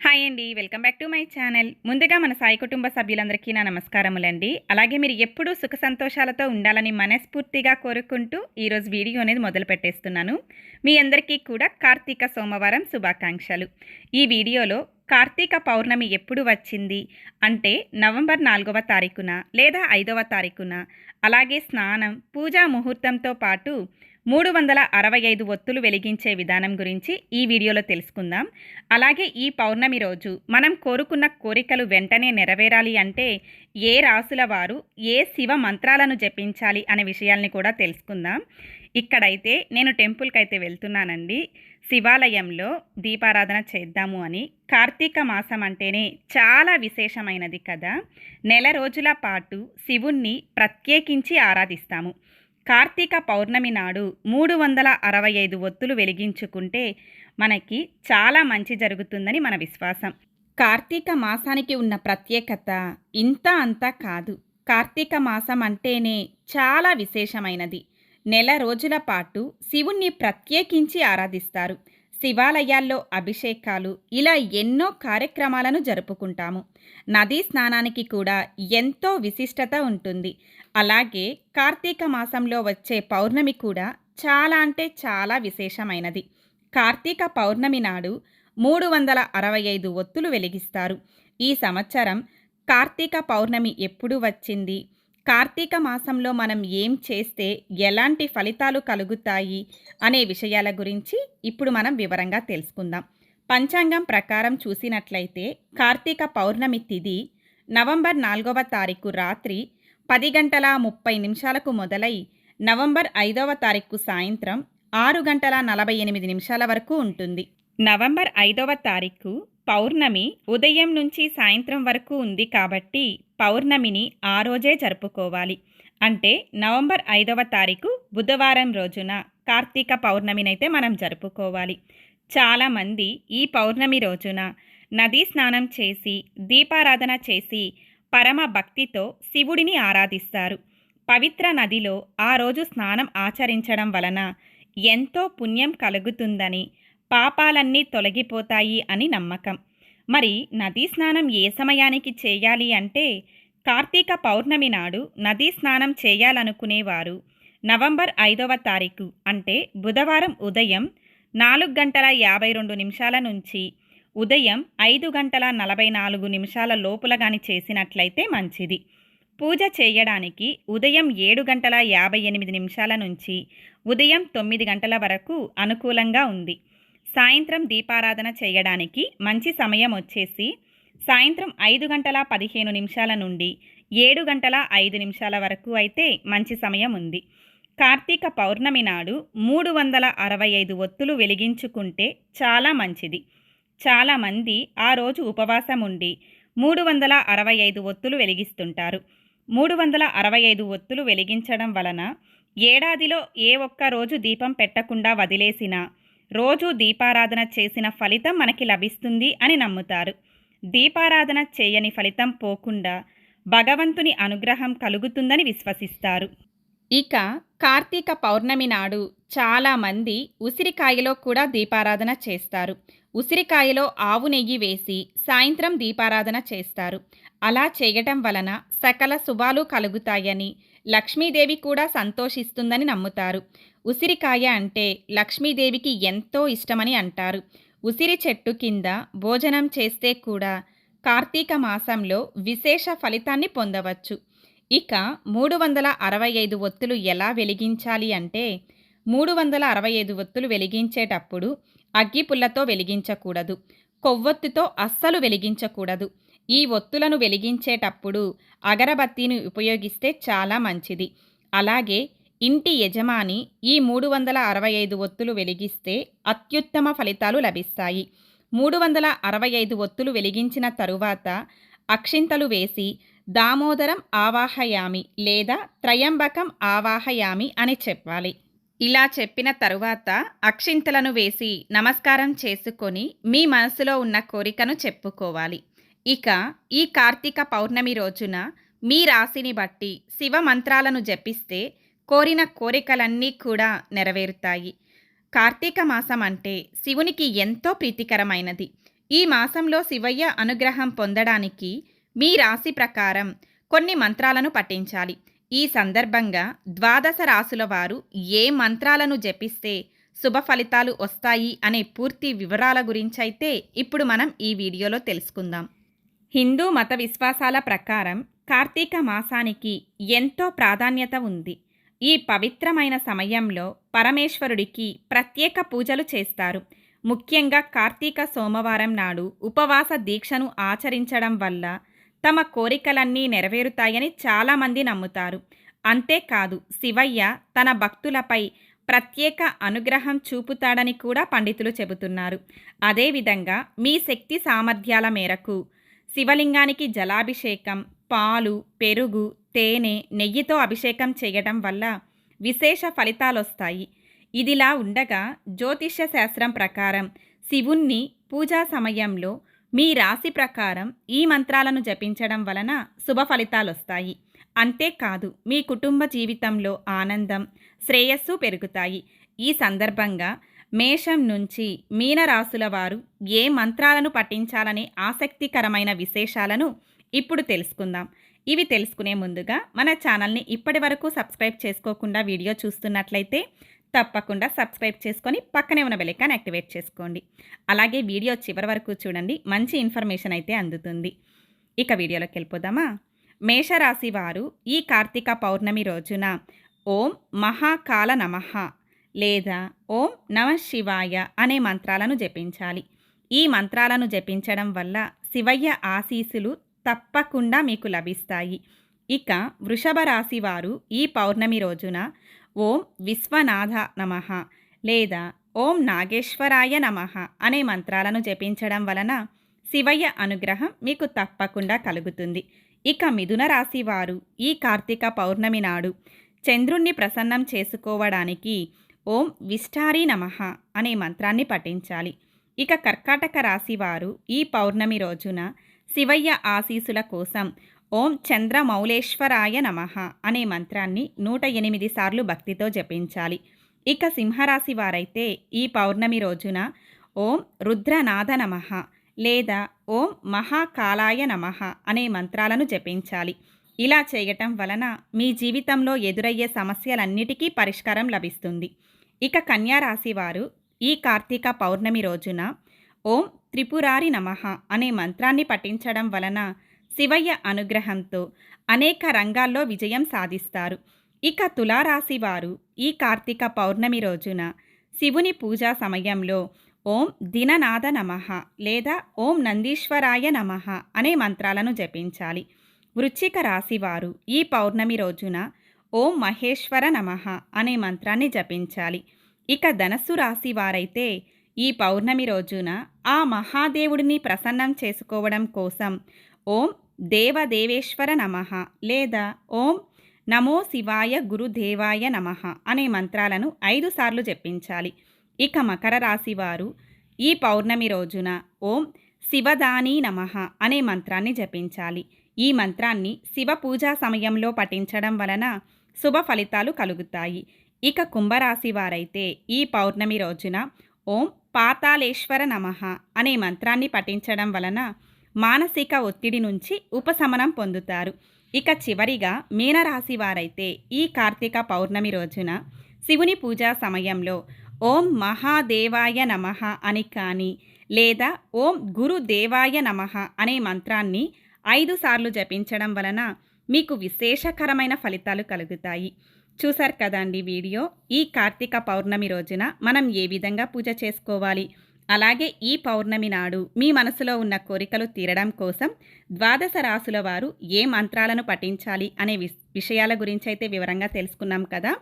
Hi అండి. Welcome back to my channel. ముందుగా మన సాయి కుటుంబ సభ్యులందరికీ నా నమస్కారములండి. అలాగే మీరు ఎప్పుడూ సుఖ సంతోషాలతో ఉండాలని మనస్ఫూర్తిగా కోరుకుంటూ ఈరోజు వీడియో అనేది మొదలు పెట్టేస్తున్నాను. మీ అందరికీ కూడా కార్తీక సోమవారం శుభాకాంక్షలు. ఈ వీడియోలో కార్తీక పౌర్ణమి ఎప్పుడు వచ్చింది? అంటే నవంబర్ నాలుగవ తారీఖున లేదా ఐదవ తారీఖున. అలాగే స్నానం పూజా ముహూర్తంతో పాటు మూడు వందల అరవై ఐదు ఒత్తులు వెలిగించే విధానం గురించి ఈ వీడియోలో తెలుసుకుందాం. అలాగే ఈ పౌర్ణమి రోజు మనం కోరుకున్న కోరికలు వెంటనే నెరవేరాలి అంటే ఏ రాసుల వారు ఏ శివ మంత్రాలను జపించాలి అనే విషయాల్ని కూడా తెలుసుకుందాం. ఇక్కడైతే నేను టెంపుల్కి అయితే వెళ్తున్నానండి. శివాలయంలో దీపారాధన చేద్దాము అని కార్తీక మాసం అంటేనే చాలా విశేషమైనది కదా. నెల రోజుల పాటు శివుణ్ణి ప్రత్యేకించి ఆరాధిస్తాము. కార్తీక పౌర్ణమి నాడు మూడు వందల అరవై ఐదు ఒత్తులు వెలిగించుకుంటే మనకి చాలా మంచి జరుగుతుందని మన విశ్వాసం. కార్తీక మాసానికి ఉన్న ప్రత్యేకత ఇంత అంతా కాదు. కార్తీక మాసం అంటేనే చాలా విశేషమైనది. నెల రోజుల పాటు శివుణ్ణి ప్రత్యేకించి ఆరాధిస్తారు. శివాలయాల్లో అభిషేకాలు ఇలా ఎన్నో కార్యక్రమాలను జరుపుకుంటాము. నదీ స్నానానికి కూడా ఎంతో విశిష్టత ఉంటుంది. అలాగే కార్తీక మాసంలో వచ్చే పౌర్ణమి కూడా చాలా అంటే చాలా విశేషమైనది. కార్తీక పౌర్ణమి నాడు మూడు వందల అరవై ఐదు ఒత్తులు వెలిగిస్తారు. ఈ సంవత్సరం కార్తీక పౌర్ణమి ఎప్పుడు వచ్చింది? కార్తీక మాసంలో మనం ఏం చేస్తే ఎలాంటి ఫలితాలు కలుగుతాయి? అనే విషయాల గురించి ఇప్పుడు మనం వివరంగా తెలుసుకుందాం. పంచాంగం ప్రకారం చూసినట్లయితే కార్తీక పౌర్ణమి తిథి నవంబర్ నాలుగవ తారీఖు రాత్రి పది గంటల ముప్పై నిమిషాలకు మొదలై నవంబర్ ఐదవ తారీఖు సాయంత్రం ఆరు గంటల నలభై ఎనిమిది నిమిషాల వరకు ఉంటుంది. నవంబర్ ఐదవ తారీఖు పౌర్ణమి ఉదయం నుంచి సాయంత్రం వరకు ఉంది కాబట్టి పౌర్ణమిని ఆ రోజే జరుపుకోవాలి. అంటే నవంబర్ ఐదవ తారీఖు బుధవారం రోజున కార్తీక పౌర్ణమినైతే మనం జరుపుకోవాలి. చాలామంది ఈ పౌర్ణమి రోజున నదీ స్నానం చేసి దీపారాధన చేసి పరమ భక్తితో శివుడిని ఆరాధిస్తారు. పవిత్ర నదిలో ఆ రోజు స్నానం ఆచరించడం వలన ఎంతో పుణ్యం కలుగుతుందని పాపాలన్నీ తొలగిపోతాయి అని నమ్మకం. మరి నదీ స్నానం ఏ సమయానికి చేయాలి అంటే కార్తీక పౌర్ణమి నాడు నదీ స్నానం చేయాలనుకునేవారు. నవంబర్ ఐదవ తారీఖు అంటే బుధవారం ఉదయం నాలుగు గంటల యాభై రెండు నిమిషాల నుంచి ఉదయం ఐదు గంటల నలభై నాలుగు నిమిషాల లోపల గాని చేసినట్లయితే మంచిది. పూజ చేయడానికి ఉదయం ఏడు గంటల యాభై ఎనిమిది నిమిషాల నుంచి ఉదయం తొమ్మిది గంటల వరకు అనుకూలంగా ఉంది. సాయంత్రం దీపారాధన చేయడానికి మంచి సమయం వచ్చేసి సాయంత్రం ఐదు గంటల పదిహేను నిమిషాల నుండి ఏడు గంటల ఐదు నిమిషాల వరకు అయితే మంచి సమయం ఉంది. కార్తీక పౌర్ణమి నాడు మూడు వందల అరవై ఐదు ఒత్తులు వెలిగించుకుంటే చాలా మంచిది. చాలామంది ఆ రోజు ఉపవాసం ఉండి మూడు వందల అరవై ఐదు ఒత్తులు వెలిగిస్తుంటారు. మూడు వందల అరవై ఐదు ఒత్తులు వెలిగించడం వలన ఏడాదిలో ఏ ఒక్క రోజు దీపం పెట్టకుండా వదిలేసినా రోజు దీపారాధన చేసిన ఫలితం మనకి లభిస్తుంది అని నమ్ముతారు. దీపారాధన చేయని ఫలితం పోకుండా భగవంతుని అనుగ్రహం కలుగుతుందని విశ్వసిస్తారు. ఇక కార్తీక పౌర్ణమి నాడు చాలామంది ఉసిరికాయలో కూడా దీపారాధన చేస్తారు. ఉసిరికాయలో ఆవు నెయ్యి వేసి సాయంత్రం దీపారాధన చేస్తారు. అలా చేయటం వలన సకల శుభాలు కలుగుతాయని లక్ష్మీదేవి కూడా సంతోషిస్తుందని నమ్ముతారు. ఉసిరికాయ అంటే లక్ష్మీదేవికి ఎంతో ఇష్టమని అంటారు. ఉసిరి చెట్టు కింద భోజనం చేస్తే కూడా కార్తీక మాసంలో విశేష ఫలితాన్ని పొందవచ్చు. ఇక మూడు వందల అరవై ఐదు ఒత్తులు ఎలా వెలిగించాలి అంటే మూడు వందల అరవై ఐదు ఒత్తులు వెలిగించేటప్పుడు అగ్గిపుల్లతో వెలిగించకూడదు. కొవ్వొత్తుతో అస్సలు వెలిగించకూడదు. ఈ ఒత్తులను వెలిగించేటప్పుడు అగరబత్తిని ఉపయోగిస్తే చాలా మంచిది. అలాగే ఇంటి యజమాని ఈ మూడు వందల అరవై ఐదు ఒత్తులు వెలిగిస్తే అత్యుత్తమ ఫలితాలు లభిస్తాయి. మూడు వందల అరవై ఐదు ఒత్తులు వెలిగించిన తరువాత అక్షింతలు వేసి దామోదరం ఆవాహయామి లేదా త్రయంబకం ఆవాహయామి అని చెప్పాలి. ఇలా చెప్పిన తరువాత అక్షింతలను వేసి నమస్కారం చేసుకొని మీ మనసులో ఉన్న కోరికను చెప్పుకోవాలి. ఇక ఈ కార్తీక పౌర్ణమి రోజున మీ రాశిని బట్టి శివ మంత్రాలను జపిస్తే కోరిన కోరికలన్నీ కూడా నెరవేరుతాయి. కార్తీక మాసం అంటే శివునికి ఎంతో ప్రీతికరమైనది. ఈ మాసంలో శివయ్య అనుగ్రహం పొందడానికి మీ రాశి ప్రకారం కొన్ని మంత్రాలను పఠించాలి. ఈ సందర్భంగా ద్వాదశ రాసుల వారు ఏ మంత్రాలను జపిస్తే శుభ ఫలితాలు వస్తాయి అనే పూర్తి వివరాల గురించైతే ఇప్పుడు మనం ఈ వీడియోలో తెలుసుకుందాం. హిందూ మత విశ్వాసాల ప్రకారం కార్తీక మాసానికి ఎంతో ప్రాధాన్యత ఉంది. ఈ పవిత్రమైన సమయంలో పరమేశ్వరుడికి ప్రత్యేక పూజలు చేస్తారు. ముఖ్యంగా కార్తీక సోమవారం నాడు ఉపవాస దీక్షను ఆచరించడం వల్ల తమ కోరికలన్నీ నెరవేరుతాయని చాలామంది నమ్ముతారు. అంతేకాదు శివయ్య తన భక్తులపై ప్రత్యేక అనుగ్రహం చూపుతాడని కూడా పండితులు చెబుతున్నారు. అదేవిధంగా మీ శక్తి సామర్థ్యాల మేరకు శివలింగానికి జలాభిషేకం పాలు పెరుగు తేనె నెయ్యితో అభిషేకం చేయడం వల్ల విశేష ఫలితాలొస్తాయి. ఇదిలా ఉండగా జ్యోతిష్య శాస్త్రం ప్రకారం శివుణ్ణి పూజా సమయంలో మీ రాశి ప్రకారం ఈ మంత్రాలను జపించడం వలన శుభ ఫలితాలు వస్తాయి అంతేకాదు మీ కుటుంబ జీవితంలో ఆనందం శ్రేయస్సు పెరుగుతాయి. ఈ సందర్భంగా మేషం నుంచి మీనరాశుల వారు ఏ మంత్రాలను పఠించాలనే ఆసక్తికరమైన విశేషాలను ఇప్పుడు తెలుసుకుందాం. ఇవి తెలుసుకునే ముందుగా మన ఛానల్ని ఇప్పటి వరకు సబ్స్క్రైబ్ చేసుకోకుండా వీడియో చూస్తున్నట్లయితే తప్పకుండా సబ్స్క్రైబ్ చేసుకొని పక్కనే ఉన్న బెలైకాన్ యాక్టివేట్ చేసుకోండి. అలాగే వీడియో చివరి వరకు చూడండి మంచి ఇన్ఫర్మేషన్ అయితే అందుతుంది. ఇక వీడియోలోకి వెళ్ళిపోదామా? మేషరాశి వారు ఈ కార్తీక పౌర్ణమి రోజున ఓం మహాకాల నమః లేదా ఓం నమ శివాయ అనే మంత్రాలను జపించాలి. ఈ మంత్రాలను జపించడం వల్ల శివయ్య ఆశీస్సులు తప్పకుండా మీకు లభిస్తాయి. ఇక వృషభ రాశి వారు ఈ పౌర్ణమి రోజున ఓం విశ్వనాథ నమ లేదా ఓం నాగేశ్వరాయ నమ అనే మంత్రాలను జపించడం వలన శివయ్య అనుగ్రహం మీకు తప్పకుండా కలుగుతుంది. ఇక మిథున రాశి వారు ఈ కార్తీక పౌర్ణమి నాడు చంద్రుణ్ణి ప్రసన్నం చేసుకోవడానికి ఓం విష్టారీ నమ అనే మంత్రాన్ని పఠించాలి. ఇక కర్కాటక రాశి వారు ఈ పౌర్ణమి రోజున శివయ్య ఆశీసుల కోసం ఓం చంద్ర మౌళేశ్వరాయ నమ అనే మంత్రాన్ని నూట ఎనిమిది సార్లు భక్తితో జపించాలి. ఇక సింహరాశి వారైతే ఈ పౌర్ణమి రోజున ఓం రుద్రనాథ నమ లేదా ఓం మహాకాలాయ నమ అనే మంత్రాలను జపించాలి. ఇలా చేయటం వలన మీ జీవితంలో ఎదురయ్యే సమస్యలన్నిటికీ పరిష్కారం లభిస్తుంది. ఇక కన్యారాశి వారు ఈ కార్తీక పౌర్ణమి రోజున ఓం త్రిపురారి నమః అనే మంత్రాన్ని పఠించడం వలన శివయ్య అనుగ్రహంతో అనేక రంగాల్లో విజయం సాధిస్తారు. ఇక తులారాశి వారు ఈ కార్తీక పౌర్ణమి రోజున శివుని పూజా సమయంలో ఓం దిననాథ నమః లేదా ఓం నందీశ్వరాయ నమః అనే మంత్రాలను జపించాలి. వృశ్చిక రాశివారు ఈ పౌర్ణమి రోజున ఓం మహేశ్వర నమ అనే మంత్రాన్ని జపించాలి. ఇక ధనస్సు రాశి వారైతే ఈ పౌర్ణమి రోజున ఆ మహాదేవుడిని ప్రసన్నం చేసుకోవడం కోసం ఓం దేవదేవేశ్వర నమ లేదా ఓం నమో శివాయ గురుదేవాయ నమ అనే మంత్రాలను ఐదు సార్లు జపించాలి. ఇక మకర రాశి వారు ఈ పౌర్ణమి రోజున ఓం శివదానీ నమ అనే మంత్రాన్ని జపించాలి. ఈ మంత్రాన్ని శివ పూజా సమయంలో పఠించడం వలన శుభ ఫలితాలు కలుగుతాయి. ఇక కుంభరాశి వారైతే ఈ పౌర్ణమి రోజున ఓం పాతాళేశ్వర నమ అనే మంత్రాన్ని పఠించడం వలన మానసిక ఒత్తిడి నుంచి ఉపశమనం పొందుతారు. ఇక చివరిగా మీనరాశి వారైతే ఈ కార్తీక పౌర్ణమి రోజున శివుని పూజా సమయంలో ఓం మహాదేవాయ నమ అని కానీ లేదా ఓం గురుదేవాయ నమ అనే మంత్రాన్ని ఐదు సార్లు జపించడం వలన మీకు విశేషకరమైన ఫలితాలు కలుగుతాయి. చూశారు కదండి వీడియో? ఈ కార్తీక పౌర్ణమి రోజున మనం ఏ విధంగా పూజ చేసుకోవాలి? అలాగే ఈ పౌర్ణమి నాడు మీ మనసులో ఉన్న కోరికలు తీరడం కోసం ద్వాదశ రాసుల వారు ఏ మంత్రాలను పఠించాలి అనే విషయాల గురించి అయితే వివరంగా తెలుసుకున్నాం కదా.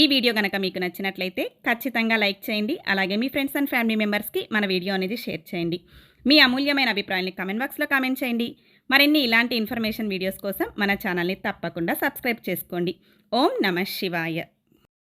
ఈ వీడియో కనుక మీకు నచ్చినట్లయితే ఖచ్చితంగా లైక్ చేయండి. అలాగే మీ ఫ్రెండ్స్ అండ్ ఫ్యామిలీ మెంబర్స్కి మన వీడియో అనేది షేర్ చేయండి. మీ అమూల్యమైన అభిప్రాయాన్ని కామెంట్ బాక్స్లో కామెంట్ చేయండి. మరిన్ని ఇలాంటి ఇన్ఫర్మేషన్ వీడియోస్ కోసం మన ఛానల్ని తప్పకుండా సబ్స్క్రైబ్ చేసుకోండి. ఓం నమ శివాయ.